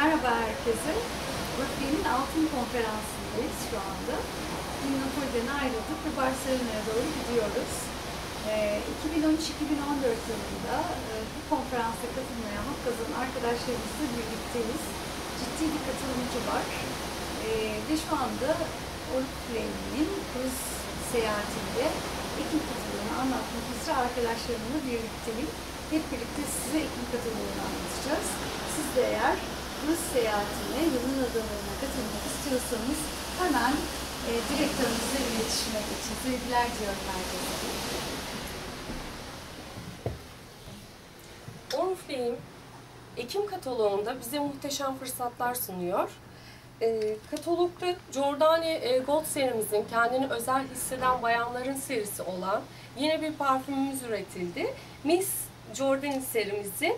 Merhaba herkese. Rugby'nin altın konferansındayız şu anda. Dün Napoli'den ayrıldık ve Barcelona'ya doğru gidiyoruz. Ee, 2013-2014 yılında e, bu konferansa katılmaya hak arkadaşlarımızla birlikteyiz. Ciddi bir katılımcı var. Ee, ve şu anda Oriflame'nin kruz seyahatinde Ekim katılımını anlatmak üzere arkadaşlarımla birlikteyim. Hep birlikte size Ekim katılımını anlatacağız. Siz de eğer Rus seyahatine, yılın adalarına katılmak istiyorsanız hemen e, direktörümüzle iletişime geçin. Sevgiler diyorum herkese. Oriflame Ekim kataloğunda bize muhteşem fırsatlar sunuyor. E, katalogda Giordani e, Gold serimizin kendini özel hisseden bayanların serisi olan yine bir parfümümüz üretildi. Miss Giordani serimizin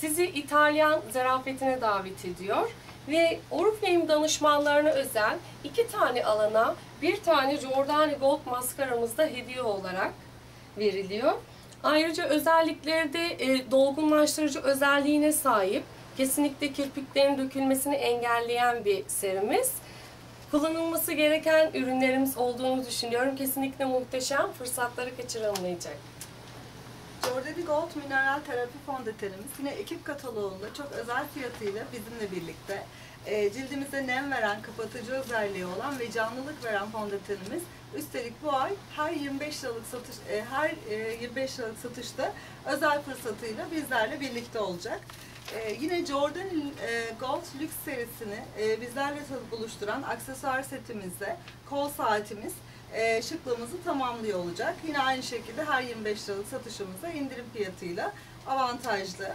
sizi İtalyan zarafetine davet ediyor ve Oriflame danışmanlarına özel iki tane alana bir tane Giordani Gold maskaramız da hediye olarak veriliyor. Ayrıca özellikleri de e, dolgunlaştırıcı özelliğine sahip. Kesinlikle kirpiklerin dökülmesini engelleyen bir serimiz. Kullanılması gereken ürünlerimiz olduğunu düşünüyorum. Kesinlikle muhteşem. Fırsatları kaçırılmayacak. Giordani Gold Mineral Terapi Fondötenimiz yine ekip kataloğunda çok özel fiyatıyla bizimle birlikte e, cildimize nem veren, kapatıcı özelliği olan ve canlılık veren fondötenimiz. Üstelik bu ay her 25 liralık satış e, her e, 25 liralık satışta özel fırsatıyla bizlerle birlikte olacak. E, yine Giordani e, Gold Lux serisini e, bizlerle buluşturan aksesuar setimizde kol saatimiz e, şıklığımızı tamamlıyor olacak. Yine aynı şekilde her 25 liralık satışımızda indirim fiyatıyla avantajlı.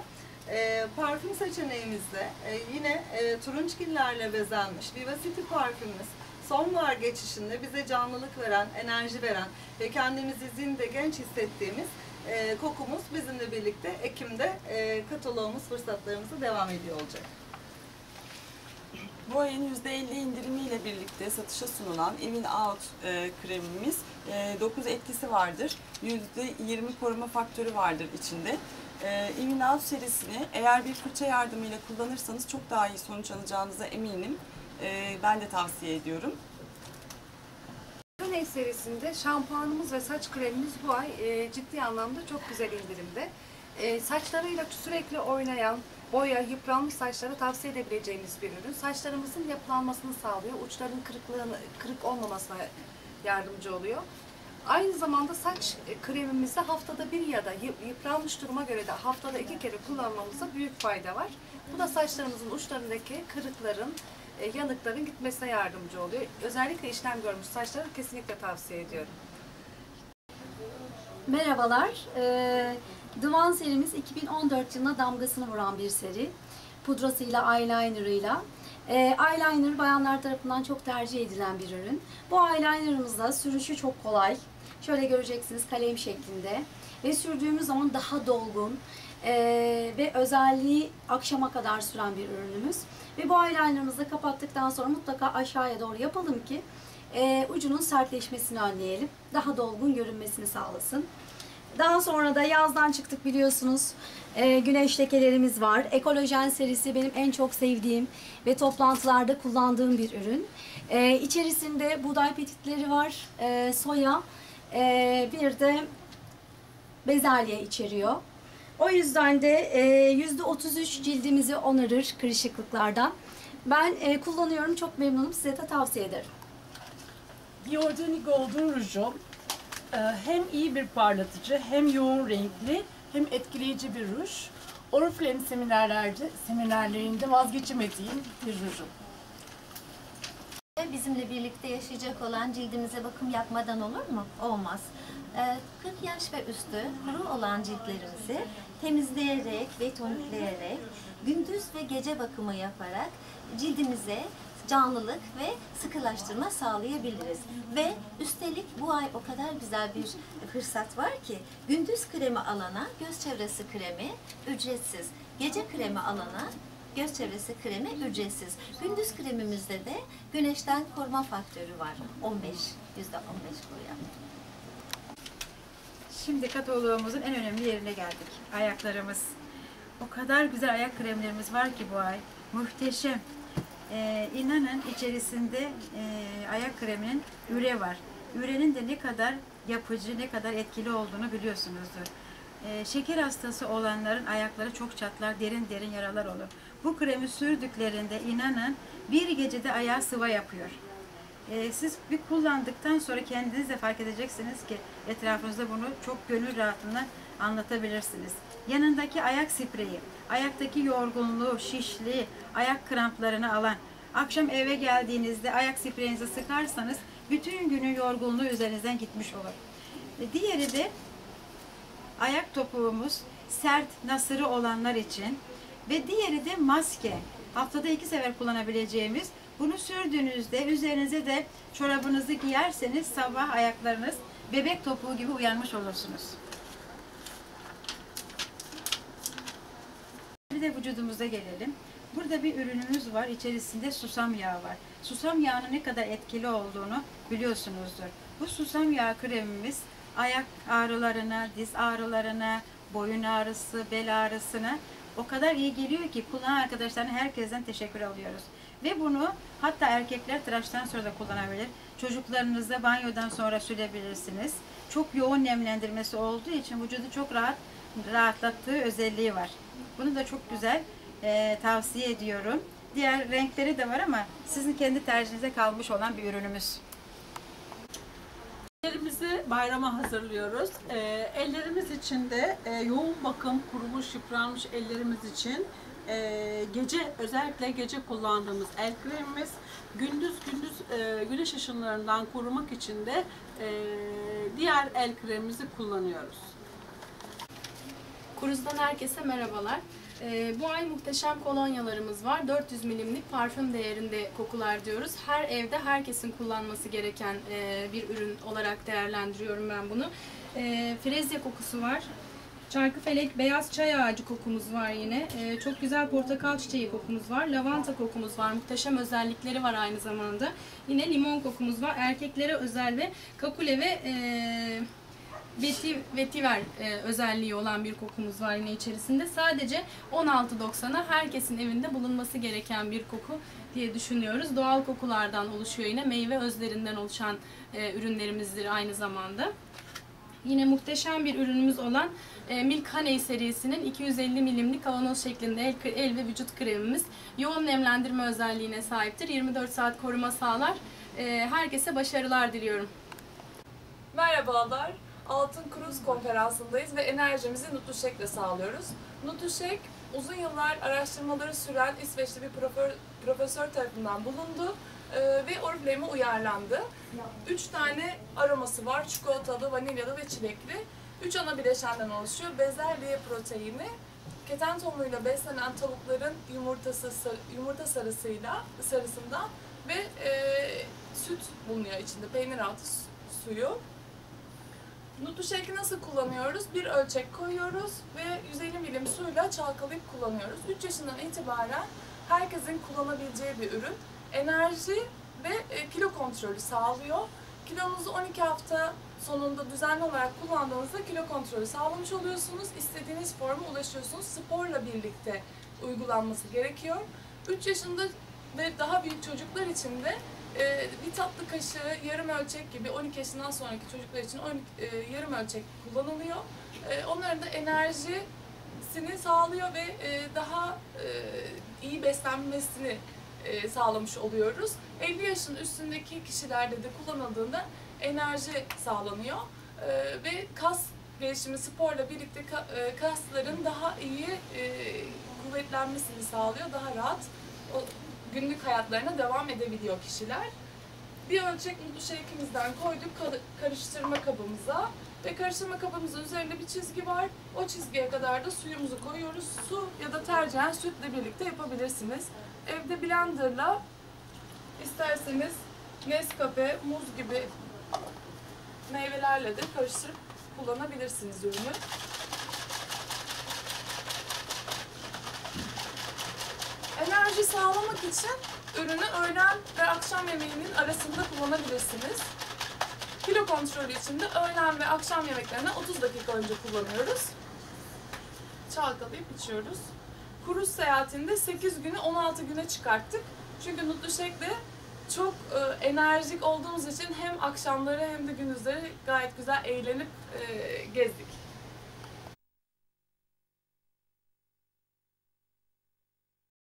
E, parfüm seçeneğimizde e, yine e, turunçgillerle bezenmiş Vivacity parfümümüz sonbahar geçişinde bize canlılık veren, enerji veren ve kendimizi zinde genç hissettiğimiz e, kokumuz bizimle birlikte Ekim'de e, kataloğumuz fırsatlarımıza devam ediyor olacak. Bu ayın %50 indirimiyle birlikte satışa sunulan Evin Out e, kremimiz e, 9 etkisi vardır. %20 koruma faktörü vardır içinde. E, Evin Out serisini eğer bir fırça yardımıyla kullanırsanız çok daha iyi sonuç alacağınıza eminim. E, ben de tavsiye ediyorum. Kane serisinde şampuanımız ve saç kremimiz bu ay e, ciddi anlamda çok güzel indirimde. E, saçlarıyla sürekli oynayan, boya, yıpranmış saçlara tavsiye edebileceğimiz bir ürün. Saçlarımızın yapılanmasını sağlıyor, uçların kırıklığını, kırık olmamasına yardımcı oluyor. Aynı zamanda saç kremimizde haftada bir ya da yıp- yıpranmış duruma göre de haftada iki kere kullanmamızda büyük fayda var. Bu da saçlarımızın uçlarındaki kırıkların, e, yanıkların gitmesine yardımcı oluyor. Özellikle işlem görmüş saçları kesinlikle tavsiye ediyorum. Merhabalar. Ee, One serimiz 2014 yılına damgasını vuran bir seri. Pudrasıyla, eyelinerıyla. Ee, eyeliner bayanlar tarafından çok tercih edilen bir ürün. Bu eyelinerımızda sürüşü çok kolay. Şöyle göreceksiniz kalem şeklinde. Ve sürdüğümüz zaman daha dolgun ee, ve özelliği akşama kadar süren bir ürünümüz. Ve bu eyelinerımızı kapattıktan sonra mutlaka aşağıya doğru yapalım ki e, ucunun sertleşmesini önleyelim. Daha dolgun görünmesini sağlasın. Daha sonra da yazdan çıktık biliyorsunuz. E, güneş lekelerimiz var. Ekolojen serisi benim en çok sevdiğim ve toplantılarda kullandığım bir ürün. E, içerisinde buğday petitleri var, e, soya, e, bir de bezelye içeriyor. O yüzden de e, %33 cildimizi onarır kırışıklıklardan. Ben e, kullanıyorum, çok memnunum. Size de tavsiye ederim. Giordani Golden Rouge'um e, hem iyi bir parlatıcı, hem yoğun renkli, hem etkileyici bir ruj. Oriflame seminerlerde, seminerlerinde vazgeçemediğim bir rujum. Bizimle birlikte yaşayacak olan cildimize bakım yapmadan olur mu? Olmaz. Ee, 40 yaş ve üstü kuru olan ciltlerimizi temizleyerek ve tonikleyerek, gündüz ve gece bakımı yaparak cildimize canlılık ve sıkılaştırma sağlayabiliriz. Ve üstelik bu ay o kadar güzel bir fırsat var ki gündüz kremi alana göz çevresi kremi ücretsiz. Gece kremi alana göz çevresi kremi ücretsiz. Gündüz kremimizde de güneşten koruma faktörü var. 15, %15 koruyan. Şimdi kataloğumuzun en önemli yerine geldik. Ayaklarımız. O kadar güzel ayak kremlerimiz var ki bu ay. Muhteşem. Ee, inanın içerisinde e, ayak kreminin üre var. Ürenin de ne kadar yapıcı, ne kadar etkili olduğunu biliyorsunuzdur. Ee, şeker hastası olanların ayakları çok çatlar, derin derin yaralar olur. Bu kremi sürdüklerinde inanın bir gecede ayağı sıva yapıyor. Ee, siz bir kullandıktan sonra kendiniz de fark edeceksiniz ki etrafınızda bunu çok gönül rahatlığına anlatabilirsiniz. Yanındaki ayak spreyi, ayaktaki yorgunluğu, şişliği, ayak kramplarını alan, akşam eve geldiğinizde ayak spreyinizi sıkarsanız bütün günün yorgunluğu üzerinizden gitmiş olur. E, Diğeri de ayak topuğumuz sert, nasırı olanlar için ve diğeri de maske. Haftada iki sefer kullanabileceğimiz. Bunu sürdüğünüzde üzerinize de çorabınızı giyerseniz sabah ayaklarınız bebek topuğu gibi uyanmış olursunuz. Bir de vücudumuza gelelim. Burada bir ürünümüz var. İçerisinde susam yağı var. Susam yağının ne kadar etkili olduğunu biliyorsunuzdur. Bu susam yağı kremimiz ayak ağrılarına, diz ağrılarına, boyun ağrısı, bel ağrısına o kadar iyi geliyor ki kullanan arkadaşlarına herkesten teşekkür alıyoruz. Ve bunu hatta erkekler tıraştan sonra da kullanabilir. Çocuklarınızda banyodan sonra sürebilirsiniz. Çok yoğun nemlendirmesi olduğu için vücudu çok rahat rahatlattığı özelliği var. Bunu da çok güzel e, tavsiye ediyorum. Diğer renkleri de var ama sizin kendi tercihinize kalmış olan bir ürünümüz. Bayrama hazırlıyoruz. Ee, ellerimiz için de e, yoğun bakım, kurumuş, yıpranmış ellerimiz için e, gece özellikle gece kullandığımız el kremimiz, gündüz gündüz e, güneş ışınlarından korumak için de e, diğer el kremimizi kullanıyoruz. Kuruz'dan herkese merhabalar. Ee, bu ay muhteşem kolonyalarımız var. 400 milimlik parfüm değerinde kokular diyoruz. Her evde herkesin kullanması gereken e, bir ürün olarak değerlendiriyorum ben bunu. E, frezya kokusu var. Çarkıfelek beyaz çay ağacı kokumuz var yine. Ee, çok güzel portakal çiçeği kokumuz var. Lavanta kokumuz var. Muhteşem özellikleri var aynı zamanda. Yine limon kokumuz var. Erkeklere özel ve kakule ve e, veti, vetiver e, özelliği olan bir kokumuz var yine içerisinde. Sadece 16.90'a herkesin evinde bulunması gereken bir koku diye düşünüyoruz. Doğal kokulardan oluşuyor yine. Meyve özlerinden oluşan e, ürünlerimizdir aynı zamanda. Yine muhteşem bir ürünümüz olan e, Milk Honey serisinin 250 milimlik kavanoz şeklinde el, el ve vücut kremimiz yoğun nemlendirme özelliğine sahiptir. 24 saat koruma sağlar. E, herkese başarılar diliyorum. Merhabalar. Altın Kruz konferansındayız ve enerjimizi Nutuşek'le sağlıyoruz. Nutuşek uzun yıllar araştırmaları süren İsveçli bir profesör, profesör tarafından bulundu e, ve Oriflame'e uyarlandı. Üç tane aroması var. Çikolatalı, vanilyalı ve çilekli. Üç ana bileşenden oluşuyor. Bezelye proteini, keten tohumuyla beslenen tavukların yumurtası yumurta sarısıyla sarısından ve e, süt bulunuyor içinde. Peynir altı suyu. Nutlu şekli nasıl kullanıyoruz? Bir ölçek koyuyoruz ve 150 milim suyla çalkalayıp kullanıyoruz. 3 yaşından itibaren herkesin kullanabileceği bir ürün. Enerji ve e, kilo kontrolü sağlıyor. Kilonuzu 12 hafta sonunda düzenli olarak kullandığınızda kilo kontrolü sağlamış oluyorsunuz. İstediğiniz forma ulaşıyorsunuz. Sporla birlikte uygulanması gerekiyor. 3 yaşında ve daha büyük çocuklar için de e, bir tatlı kaşığı yarım ölçek gibi 12 yaşından sonraki çocuklar için 12, e, yarım ölçek kullanılıyor. E, onların da enerjisini sağlıyor ve e, daha e, iyi beslenmesini e, sağlamış oluyoruz. 50 yaşın üstündeki kişilerde de kullanıldığında enerji sağlanıyor e, ve kas gelişimi sporla birlikte ka- e, kasların daha iyi e, kuvvetlenmesini sağlıyor, daha rahat günlük hayatlarına devam edebiliyor kişiler. Bir ölçek mutlu şeklimizden koyduk ka- karıştırma kabımıza ve karıştırma kabımızın üzerinde bir çizgi var. O çizgiye kadar da suyumuzu koyuyoruz. Su ya da tercihen sütle birlikte yapabilirsiniz. Evde blenderla isterseniz Nescafe, muz gibi meyvelerle de karıştırıp kullanabilirsiniz ürünü. Enerji sağlamak için ürünü öğlen ve akşam yemeğinin arasında kullanabilirsiniz. Kilo kontrolü için de öğlen ve akşam yemeklerine 30 dakika önce kullanıyoruz. Çalkalayıp içiyoruz. Kuruş seyahatinde 8 günü 16 güne çıkarttık. Çünkü Nutluşek'le çok e, enerjik olduğumuz için hem akşamları hem de gündüzleri gayet güzel eğlenip e, gezdik.